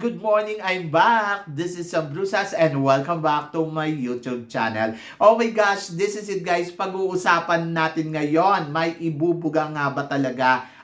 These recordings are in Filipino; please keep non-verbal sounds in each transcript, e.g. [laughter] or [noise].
Good morning! I'm back! This is Sam Brusas and welcome back to my YouTube channel. Oh my gosh, this is it guys. Pag-uusapan natin ngayon, may ibubuga nga ba talaga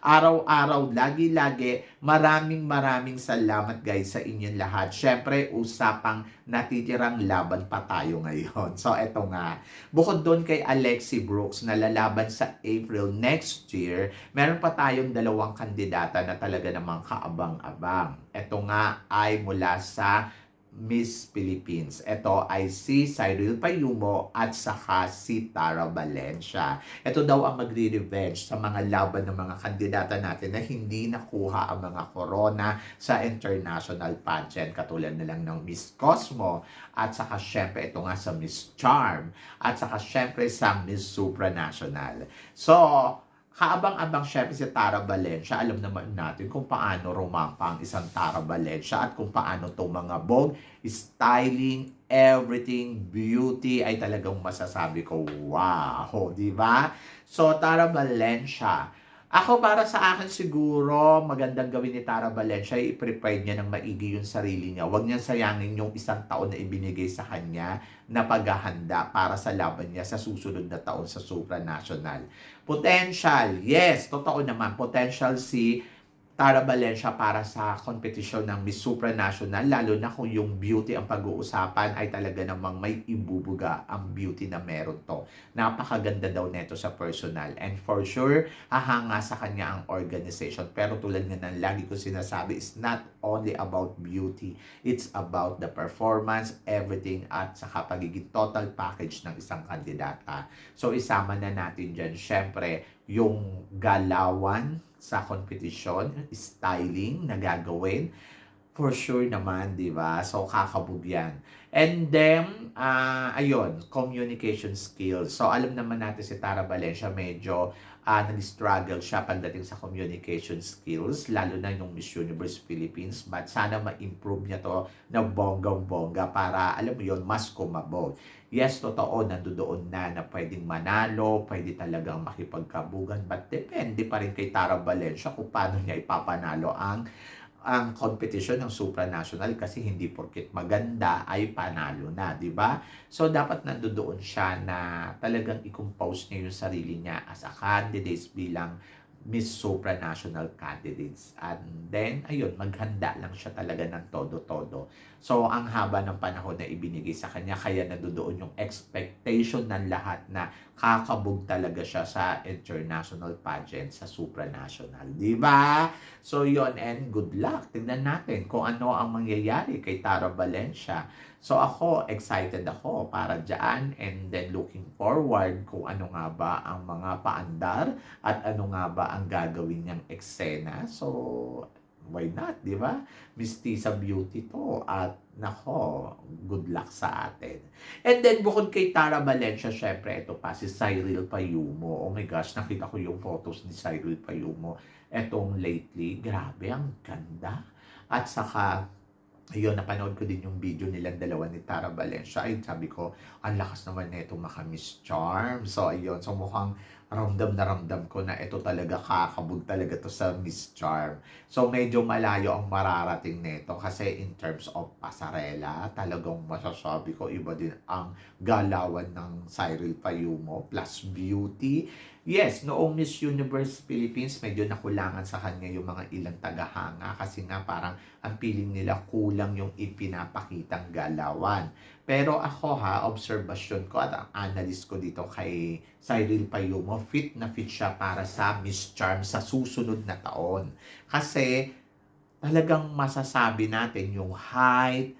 Araw-araw, lagi-lagi, maraming maraming salamat guys sa inyong lahat. Syempre, usapang natitirang laban pa tayo [laughs] ngayon. So, eto nga. Bukod doon kay Alexi Brooks na lalaban sa April next year, meron pa tayong dalawang kandidata na talaga namang kaabang-abang. Ito nga ay mula sa Miss Philippines. Ito ay si Cyril Payumo at saka si Tara Valencia. Ito daw ang magre-revenge sa mga laban ng mga kandidata natin na hindi nakuha ang mga corona sa international pageant katulad na lang ng Miss Cosmo at saka syempre ito nga sa Miss Charm at saka syempre sa Miss Supranational. So, kaabang-abang syempre si Tara Valencia, alam naman natin kung paano rumampa ang isang Tara Valencia at kung paano itong mga bog, styling, everything, beauty ay talagang masasabi ko, wow, di ba? So, Tara Valencia, ako para sa akin siguro magandang gawin ni Tara Valencia i-prepare niya ng maigi yung sarili niya. Huwag niya sayangin yung isang taon na ibinigay sa kanya na paghahanda para sa laban niya sa susunod na taon sa supranational. Potential, yes, totoo naman, potential si Tara Valencia para sa kompetisyon ng Miss Supranational, lalo na kung yung beauty ang pag-uusapan ay talaga namang may ibubuga ang beauty na meron to. Napakaganda daw neto sa personal. And for sure, hahanga sa kanya ang organization. Pero tulad nga ng lagi ko sinasabi, it's not only about beauty. It's about the performance, everything, at saka pagiging total package ng isang kandidata. So isama na natin dyan, syempre, yung galawan sa competition, styling na gagawin, for sure naman, di ba? So, kakabog yan. And then, uh, ayun, communication skills. So, alam naman natin si Tara Valencia medyo uh, nag-struggle siya pagdating sa communication skills, lalo na yung Miss Universe Philippines. But sana ma-improve niya to na bonggang-bongga para, alam mo yon mas kumabog. Yes, totoo, nandoon na na pwedeng manalo, pwede talagang makipagkabugan, but depende pa rin kay Tara Valencia kung paano niya ipapanalo ang ang competition ng supranational kasi hindi porket maganda ay panalo na, di ba? So, dapat nandoon siya na talagang i-compose niya yung sarili niya as a candidate bilang Miss Supranational candidates. And then, ayun, maghanda lang siya talaga ng todo-todo. So, ang haba ng panahon na ibinigay sa kanya, kaya nandoon yung expectation ng lahat na kakabog talaga siya sa international pageant, sa supranational. Di ba? So, yon and good luck. Tingnan natin kung ano ang mangyayari kay Tara Valencia. So, ako, excited ako para dyan and then looking forward kung ano nga ba ang mga paandar at ano nga ba ang gagawin niyang eksena. So, why not, di ba? Mistisa beauty to at nako, good luck sa atin. And then, bukod kay Tara Valencia, syempre, ito pa, si Cyril Payumo. Oh my gosh, nakita ko yung photos ni Cyril Payumo. Etong lately, grabe, ang ganda. At saka, Ayun, napanood ko din yung video nilang dalawa ni Tara Valencia. Ay, sabi ko, ang lakas naman nito maka Miss Charm. So, ayun. So, mukhang ramdam na ramdam ko na ito talaga kakabog talaga to sa Miss Charm. So, medyo malayo ang mararating nito kasi in terms of pasarela, talagang masasabi ko iba din ang galawan ng Cyril Payumo plus beauty. Yes, noong Miss Universe Philippines, medyo nakulangan sa kanya yung mga ilang tagahanga kasi nga parang ang feeling nila kulang yung ipinapakitang galawan. Pero ako ha, observation ko at ang analyst ko dito kay Cyril Payumo, fit na fit siya para sa Miss Charm sa susunod na taon. Kasi talagang masasabi natin yung height,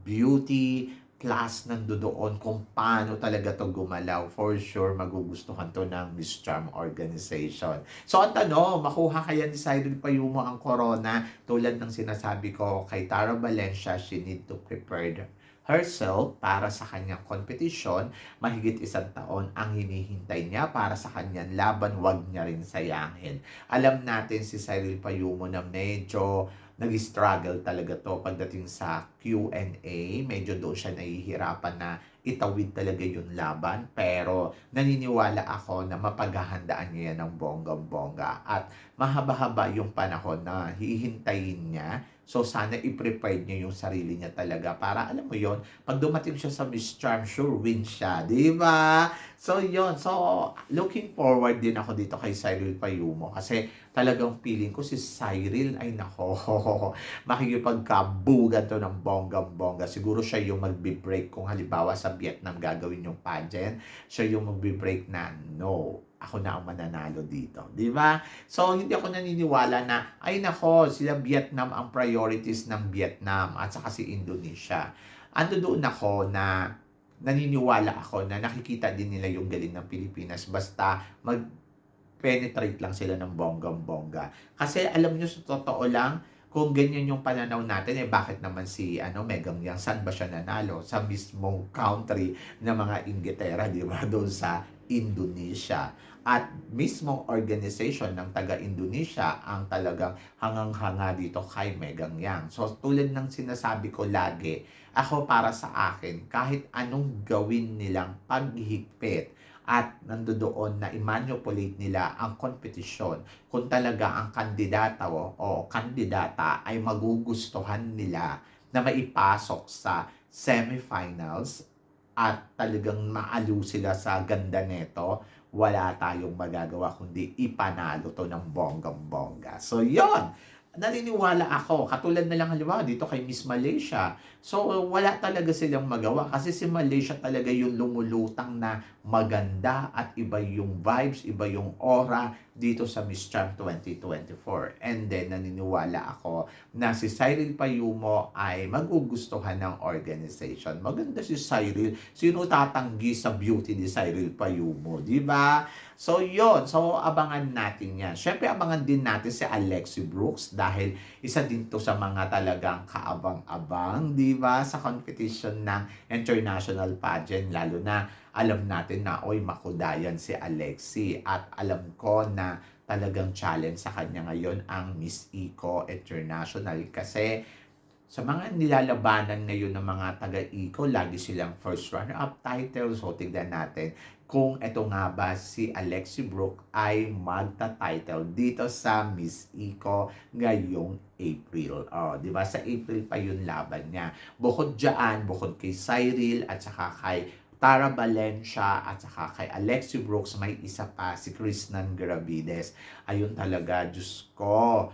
beauty, class nandoon kung paano talaga to gumalaw. For sure, magugustuhan to ng Miss Charm Organization. So, ang tanong, makuha kaya ni Cyril Payumo ang corona? Tulad ng sinasabi ko kay Tara Valencia, she need to prepare herself para sa kanyang kompetisyon. Mahigit isang taon ang hinihintay niya para sa kanyang laban. Huwag niya rin sayangin. Alam natin si Cyril Payumo na medyo nag-struggle talaga to pagdating sa Q&A. Medyo doon siya nahihirapan na itawid talaga yung laban. Pero naniniwala ako na mapaghahandaan niya yan ng bonggang-bongga. At mahaba-haba yung panahon na hihintayin niya. So sana i-prepare niya yung sarili niya talaga para alam mo yon pag dumating siya sa Miss Charm, sure win siya. Di ba? So yon So looking forward din ako dito kay Cyril Payumo kasi talagang feeling ko si Cyril ay nako [laughs] makikipagkabugan to ng bonggang-bongga. Siguro siya yung magbe-break kung halimbawa sa Vietnam gagawin yung pageant. Siya yung magbe-break na no, ako na ang mananalo dito. Di ba? So, hindi ako naniniwala na, ay nako, sila Vietnam ang priorities ng Vietnam at saka si Indonesia. Ando doon ako na naniniwala ako na nakikita din nila yung galing ng Pilipinas basta mag penetrate lang sila ng bonggang-bongga. Kasi alam nyo sa totoo lang, kung ganyan yung pananaw natin, eh bakit naman si ano, Megang Yang, saan ba siya nanalo? Sa mismong country ng mga Inglaterra, di ba? Doon sa Indonesia. At mismong organization ng taga-Indonesia ang talagang hangang-hanga dito kay Megang Yang. So tulad ng sinasabi ko lagi, ako para sa akin, kahit anong gawin nilang paghihigpit, at nandoon na i-manipulate nila ang kompetisyon kung talaga ang kandidata o, o kandidata ay magugustuhan nila na maipasok sa semifinals at talagang maaliw sila sa ganda neto, wala tayong magagawa kundi ipanalo to ng bonggang-bongga. So, yon naniniwala ako, katulad na lang halimbawa dito kay Miss Malaysia. So, wala talaga silang magawa kasi si Malaysia talaga yung lumulutang na maganda at iba yung vibes, iba yung aura dito sa Miss Charm 2024. And then, naniniwala ako na si Cyril Payumo ay magugustuhan ng organization. Maganda si Cyril. Sino tatanggi sa beauty ni Cyril Payumo, di ba? So, yon So, abangan natin yan. Siyempre, abangan din natin si Alexi Brooks dahil isa din to sa mga talagang kaabang-abang, di ba? Sa competition ng international pageant, lalo na alam natin na, oy, makudayan si Alexi. At alam ko na talagang challenge sa kanya ngayon ang Miss Eco International kasi sa mga nilalabanan ngayon ng mga taga-Eco, lagi silang first runner-up title. So, tignan natin kung ito nga ba si Alexi Brook ay magta-title dito sa Miss Eco ngayong April. Oh, 'di ba? Sa April pa 'yung laban niya. Bukod diyan, bukod kay Cyril at saka kay Tara Valencia at saka kay Alexi Brooks, may isa pa si Krishnan Gravides. Ayun talaga, Diyos ko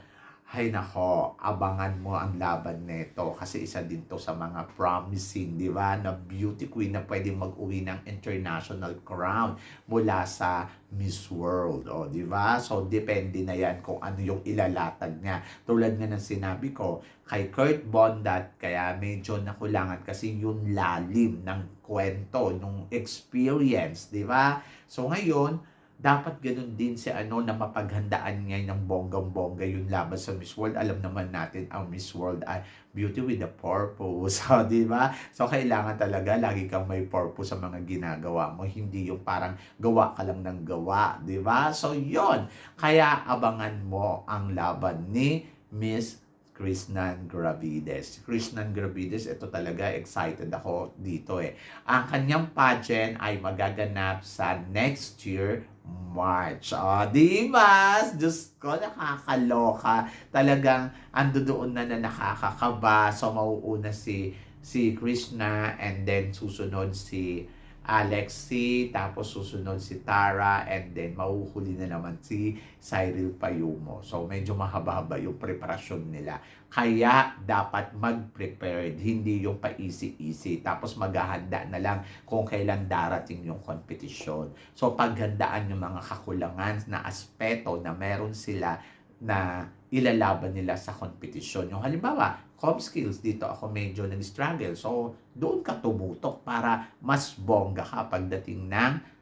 ay nako, abangan mo ang laban nito kasi isa din to sa mga promising, di ba, na beauty queen na pwedeng mag-uwi ng international crown mula sa Miss World, o di ba? So depende na yan kung ano yung ilalatag niya. Tulad nga ng sinabi ko, kay Kurt Bondat, kaya medyo nakulangan kasi yung lalim ng kwento, nung experience, di ba? So ngayon, dapat ganun din si ano na mapaghandaan ngayon ng bonggang-bongga yung laban sa Miss World. Alam naman natin ang Miss World ay beauty with a purpose. So, [laughs] di ba? So, kailangan talaga lagi kang may purpose sa mga ginagawa mo. Hindi yung parang gawa ka lang ng gawa. Di ba? So, yon Kaya abangan mo ang laban ni Miss Krishnan Gravides. Krishnan Gravides, ito talaga excited ako dito eh. Ang kanyang pageant ay magaganap sa next year March. O, oh, di ba? Diyos ko, nakakaloka. Talagang ando doon na na nakakakaba. So, mauuna si si Krishna and then susunod si Alexi, tapos susunod si Tara, and then mauhuli na naman si Cyril Payumo. So, medyo mahaba-haba yung preparasyon nila. Kaya, dapat mag-prepared, hindi yung pa-easy-easy. Tapos, maghahanda na lang kung kailan darating yung kompetisyon. So, paghandaan yung mga kakulangan na aspeto na meron sila na ilalaban nila sa kompetisyon. Yung halimbawa, com skills, dito ako medyo nag-struggle. So, doon ka tumutok para mas bongga ka pagdating ng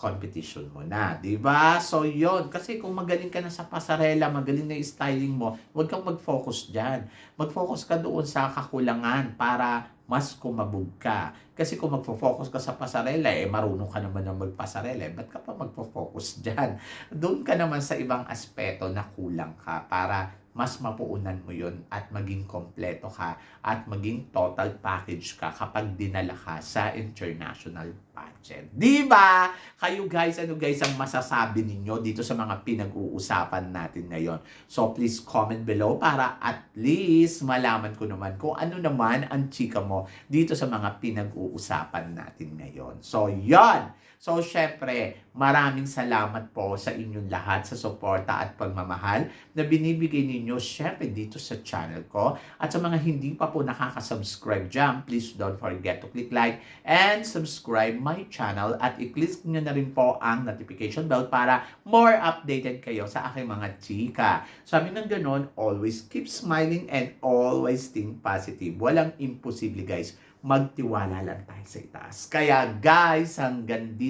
competition mo na, 'di ba? So 'yon, kasi kung magaling ka na sa pasarela, magaling na yung styling mo, huwag kang mag-focus diyan. Mag-focus ka doon sa kakulangan para mas kumabog ka. Kasi kung magfo-focus ka sa pasarela, eh marunong ka naman ng magpasarela, eh, ba't ka pa magfo-focus diyan? Doon ka naman sa ibang aspeto na kulang ka para mas mapuunan mo yun at maging kompleto ka at maging total package ka kapag dinala ka sa international pageant. Di ba? Kayo guys, ano guys ang masasabi ninyo dito sa mga pinag-uusapan natin ngayon? So please comment below para at least malaman ko naman kung ano naman ang chika mo dito sa mga pinag-uusapan natin ngayon. So yon. So syempre, maraming salamat po sa inyong lahat sa suporta at pagmamahal na binibigay ninyo syempre dito sa channel ko. At sa mga hindi pa po nakaka-subscribe dyan, please don't forget to click like and subscribe my channel at i-click nyo na rin po ang notification bell para more updated kayo sa aking mga chika. Sabi ng ganon, always keep smiling and always think positive. Walang imposible guys. Magtiwala lang tayo sa itaas. Kaya guys, hanggang dito